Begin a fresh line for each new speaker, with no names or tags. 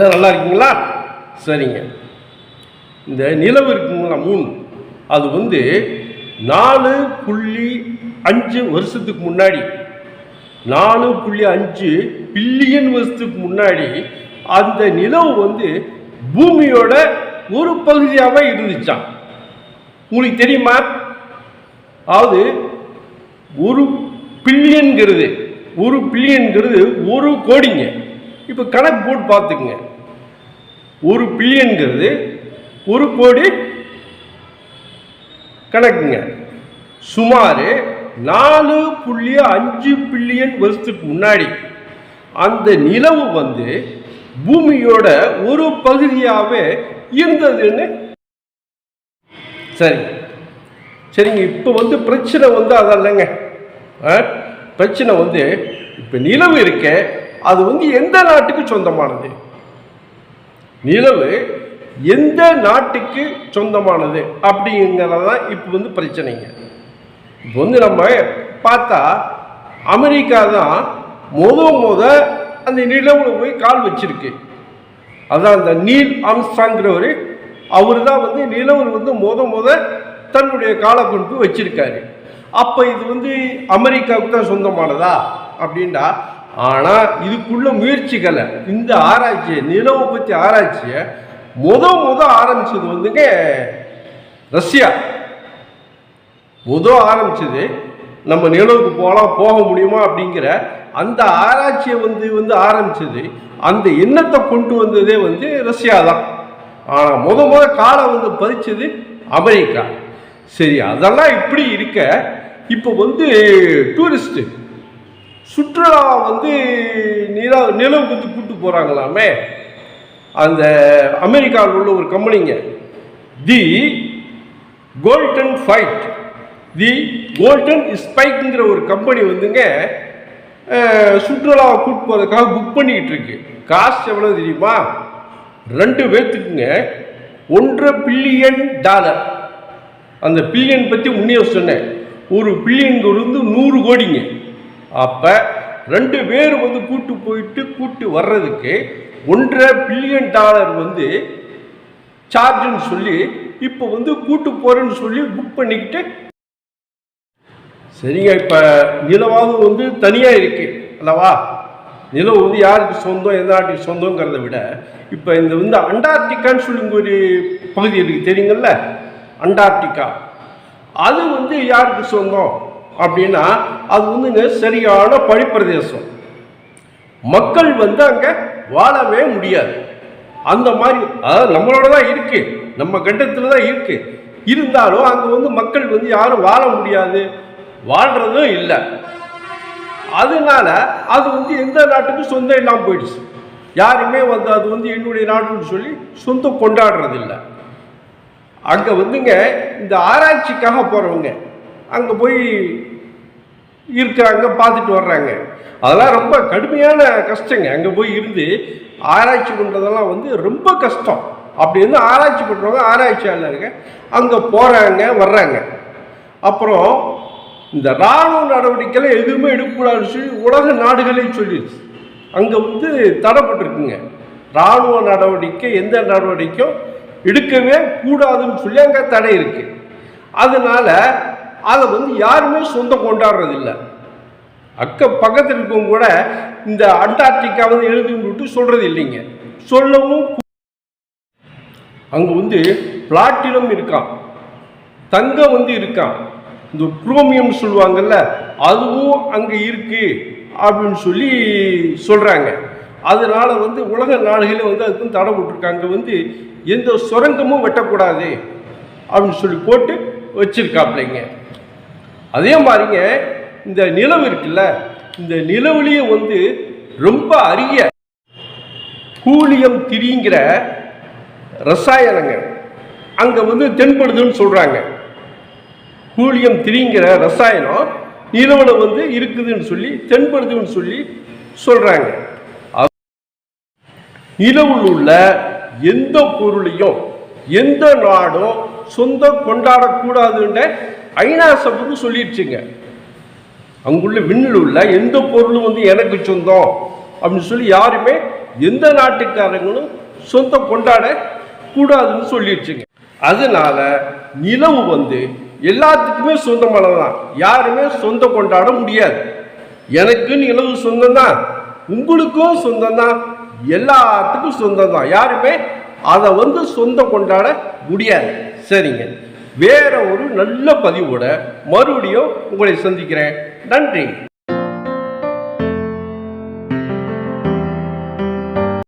எல்லாம் நல்லா இருக்கீங்களா? சரிங்க. இந்த நிலவு இருக்குங்களா மூணு. அது வந்து நாலு புள்ளி அஞ்சு வருஷத்துக்கு முன்னாடி நாலு புள்ளி அஞ்சு பில்லியன் வருஷத்துக்கு முன்னாடி அந்த நிலவு வந்து பூமியோட ஒரு பகுதியாகவே இருந்துச்சாம் உங்களுக்கு தெரியுமா? அதாவது ஒரு பில்லியன்கிறது ஒரு பில்லியன்கிறது ஒரு கோடிங்க. இப்போ கணக்கு போட்டு பார்த்துக்குங்க. ஒரு பில்லியன்கிறது ஒரு கோடி கணக்குங்க. சுமார் நாலு புள்ளி அஞ்சு பில்லியன் வருஷத்துக்கு முன்னாடி அந்த நிலவு வந்து பூமியோட ஒரு பகுதியாகவே இருந்ததுன்னு சரி. சரிங்க இப்போ வந்து பிரச்சனை வந்து அதல்லங்க ஆ? பிரச்சனை வந்து இப்போ நிலவு இருக்க அது வந்து எந்த நாட்டுக்கு சொந்தமானது? நிலவு எந்த நாட்டுக்கு சொந்தமானது அப்படிங்கிறது தான் இப்போ வந்து பிரச்சனைங்க. இப்போ வந்து நம்ம பார்த்தா அமெரிக்கா தான் முத முத அந்த நிலவில் போய் கால் வச்சிருக்கு. அதான் அந்த நீல் ஆம்ஸ்டாங்கிறவர் அவர் தான் வந்து நிலவில் வந்து முத முத தன்னுடைய காலை கொண்டு வச்சிருக்காரு. அப்போ இது வந்து அமெரிக்காவுக்கு தான் சொந்தமானதா அப்படின்டா ஆனால் இதுக்குள்ள முயற்சிகளை இந்த ஆராய்ச்சியை நிலவை பற்றி ஆராய்ச்சியை முத முத ஆரம்பிச்சது வந்துங்க ரஷ்யா. முத ஆரம்பிச்சது நம்ம நிலவுக்கு போகலாம் போக முடியுமா அப்படிங்கிற அந்த ஆராய்ச்சியை வந்து வந்து ஆரம்பிச்சது. அந்த எண்ணத்தை கொண்டு வந்ததே வந்து ரஷ்யா தான். ஆனால் முத முத காலை வந்து பதிச்சது அமெரிக்கா. சரி அதெல்லாம் இப்படி இருக்க இப்போ வந்து டூரிஸ்ட்டு சுற்றுலா வந்து நில நிலவுக்கு வந்து கூப்பிட்டு போகிறாங்களாமே அந்த அமெரிக்காவில் உள்ள ஒரு கம்பெனிங்க. The golden fight the golden ஸ்பைக்குங்கிற ஒரு கம்பெனி வந்துங்க சுற்றுலாவை கூட்டு போகிறதுக்காக புக் பண்ணிக்கிட்டு இருக்கு. காசு எவ்வளோ தெரியுமா? ரெண்டு பேர்த்துக்குங்க ஒன்றரை பில்லியன் டாலர். அந்த பில்லியன் பற்றி முன்னே சொன்னேன். ஒரு பில்லியன் வந்து நூறு கோடிங்க. அப்போ ரெண்டு பேர் வந்து கூட்டு போயிட்டு கூட்டு வர்றதுக்கு ஒன்றரை பில்லியன் டாலர் வந்து சார்ஜுன்னு சொல்லி இப்போ வந்து கூட்டு போகிறேன்னு சொல்லி புக் பண்ணிக்கிட்டு சரிங்க இப்போ நிலவாவது வந்து தனியாக இருக்கு அல்லவா? நிலவு வந்து யாருக்கு சொந்தம் எந்த நாட்டுக்கு சொந்தங்கிறத விட இப்போ இந்த வந்து அண்டார்டிகான்னு சொல்லி ஒரு பகுதி இருக்குது தெரியுங்கள்ல? அண்டார்டிகா. அது வந்து யாருக்கு சொந்தம்? அப்படின்னா அது வந்துங்க சரியான பழிப்பிரதேசம் மக்கள் வந்து அங்கே வாழவே முடியாது. அந்த மாதிரி அதாவது நம்மளோட தான் இருக்கு. நம்ம கண்டத்தில் தான் இருக்கு. இருந்தாலும் அங்கே வந்து மக்கள் வந்து யாரும் வாழ முடியாது. வாழ்கிறதும் இல்லை. அதனால அது வந்து எந்த நாட்டுக்கும் சொந்தம் இல்லாமல் போயிடுச்சு. யாருமே வந்து அது வந்து என்னுடைய நாடுன்னு சொல்லி சொந்தம் கொண்டாடுறதில்லை. அங்கே வந்துங்க இந்த ஆராய்ச்சிக்காக போகிறவங்க அங்கே போய் இருக்கிறாங்க பார்த்துட்டு வர்றாங்க. அதெல்லாம் ரொம்ப கடுமையான கஷ்டங்க. அங்கே போய் இருந்து ஆராய்ச்சி பண்ணுறதெல்லாம் வந்து ரொம்ப கஷ்டம். அப்படி இருந்து ஆராய்ச்சி பண்ணுறவங்க ஆராய்ச்சியாளருங்க. அங்கே போகிறாங்க வர்றாங்க. அப்புறம் இந்த இராணுவ நடவடிக்கைகள் எதுவுமே எடுக்கக்கூடாதுன்னு சொல்லி உலக நாடுகளே சொல்லிடுச்சு. அங்கே வந்து தடைப்பட்டிருக்குங்க. இராணுவ நடவடிக்கை எந்த நடவடிக்கையும் எடுக்கவே கூடாதுன்னு சொல்லி அங்கே தடை இருக்குது அதனால் அதை வந்து யாருமே சொந்தம் கொண்டாடுறது இல்லை அக்க பக்கத்தில் இருக்கவங்க கூட இந்த அண்டார்டிகா வந்து எழுதி விட்டு சொல்கிறது இல்லைங்க. சொல்லவும் அங்கே வந்து பிளாட்டினம் இருக்கான் தங்கம் வந்து இருக்கான் இந்த குரோமியம் சொல்லுவாங்கல்ல அதுவும் அங்கே இருக்குது அப்படின்னு சொல்லி சொல்கிறாங்க அதனால் வந்து உலக நாடுகளில் வந்து அதுக்கு தடை போட்டிருக்காங்க வந்து எந்த சுரங்கமும் வெட்டக்கூடாது அப்படின்னு சொல்லி போட்டு வச்சிருக்காப்லைங்க. அதே மாதிரிங்க இந்த நிலவு இருக்குல்ல இந்த நிலவுலேயே வந்து ரொம்ப அரிய கூலியம் திரிங்கிற ரசாயனங்க. அங்கே வந்து தென்படுதுன்னு சொல்கிறாங்க கூலியம் திரிங்கிற ரசாயனம் நிலவில் வந்து இருக்குதுன்னு சொல்லி தென்படுதுன்னு சொல்லி சொல்கிறாங்க நிலவில் உள்ள எந்த பொருளையும் எந்த நாடும் சொந்தம் கொண்டாடக்கூடாதுன்ற ஐநா சபைக்கு சொல்லிடுச்சுங்க. அங்குள்ள விண்ணில் உள்ள எந்த பொருளும் வந்து எனக்கு சொந்தம் அப்படின்னு சொல்லி யாருமே எந்த நாட்டுக்காரங்களும் சொந்தம் கொண்டாட கூடாதுன்னு சொல்லிடுச்சுங்க. அதனால நிலவு வந்து எல்லாத்துக்குமே சொந்தமானதுதான். யாருமே சொந்தம் கொண்டாட முடியாது. எனக்கு நிலவு சொந்தம் தான் உங்களுக்கும் சொந்தம் தான் எல்லாத்துக்கும் சொந்தம் தான் யாருமே அதை வந்து சொந்தம் கொண்டாட முடியாது. சரிங்க. வேற ஒரு நல்ல பதிவோட மறுபடியும் உங்களை சந்திக்கிறேன். நன்றி.